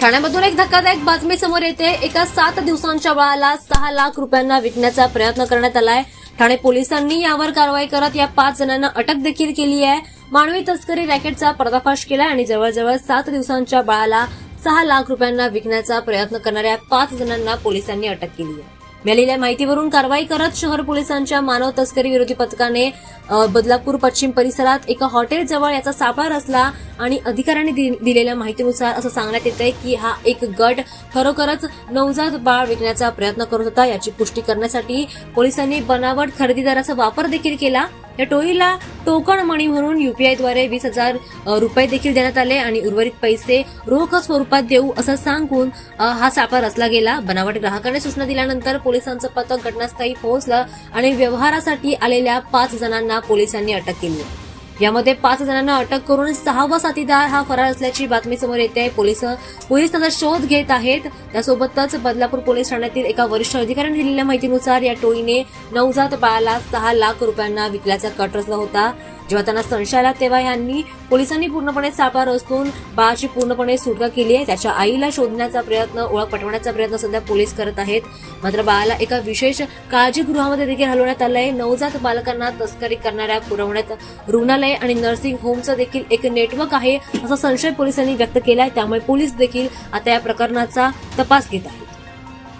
ठाण्यामधून एक धक्कादायक बातमी समोर येते. एका सात दिवसांच्या बाळाला सहा लाख रुपयांना विकण्याचा प्रयत्न करण्यात आलाय. ठाणे पोलिसांनी यावर कारवाई करत या पाच जणांना अटक देखील केली आहे. मानवी तस्करी रॅकेटचा पर्दाफाश केला आणि जवळजवळ सात दिवसांच्या बाळाला सहा लाख रुपयांना विकण्याचा प्रयत्न करणाऱ्या पाच जणांना पोलिसांनी अटक केली आहे. मिळालेल्या माहितीवरून कारवाई करत शहर पोलिसांच्या मानव तस्करी विरोधी पथकाने बदलापूर पश्चिम परिसरात एका हॉटेलजवळ याचा सापळा रचला आणि अधिकाऱ्यांनी दि- दिलेल्या माहितीनुसार असं सांगण्यात येत आहे की हा एक गट खरोखरच नवजात बाळ विकण्याचा प्रयत्न करत होता. याची पुष्टी करण्यासाठी पोलिसांनी बनावट खरेदीदाराचा वापर देखील केला. या टोळीला टोकन मणी म्हणून युपीआयद्वारे वीस हजार रुपये देखील देण्यात आले आणि उर्वरित पैसे रोख स्वरूपात देऊ असं सांगून हा सापळा रचला गेला. बनावट ग्राहकाने सूचना दिल्यानंतर पोलिसांचं पथक घटनास्थळी पोहोचलं आणि व्यवहारासाठी आलेल्या पाच जणांना पोलिसांनी अटक केली. यामध्ये पाच जणांना अटक करून सहावा साथीदार हा फरार असल्याची बातमी समोर येते. आहे पोलीस पोलीस त्याचा शोध घेत आहेत. त्यासोबतच बदलापूर पोलीस ठाण्यातील एका वरिष्ठ अधिकाऱ्याने दिलेल्या माहितीनुसार या टोळीने नवजात बाळाला सहा लाख रुपयांना विकल्याचा कट रचला होता. जेव्हा त्यांना संशय आला तेव्हा यांनी पोलिसांनी पूर्णपणे सापळा रचून बाळाची पूर्णपणे सुटका केली आहे. त्याच्या आईला शोधण्याचा प्रयत्न ओळख पटवण्याचा प्रयत्न सध्या पोलीस करत आहेत. मात्र बाळाला एका विशेष काळजीगृहामध्ये देखील हलवण्यात आलं आहे नवजात बालकांना तस्करी करणाऱ्या पुरवण्यात रुग्णालय रुग्णालय आणि नर्सिंग होमचं देखील एक नेटवर्क आहे असा संशय पोलिसांनी व्यक्त केलाय. त्यामुळे पोलीस देखील आता या प्रकरणाचा तपास घेत आहेत.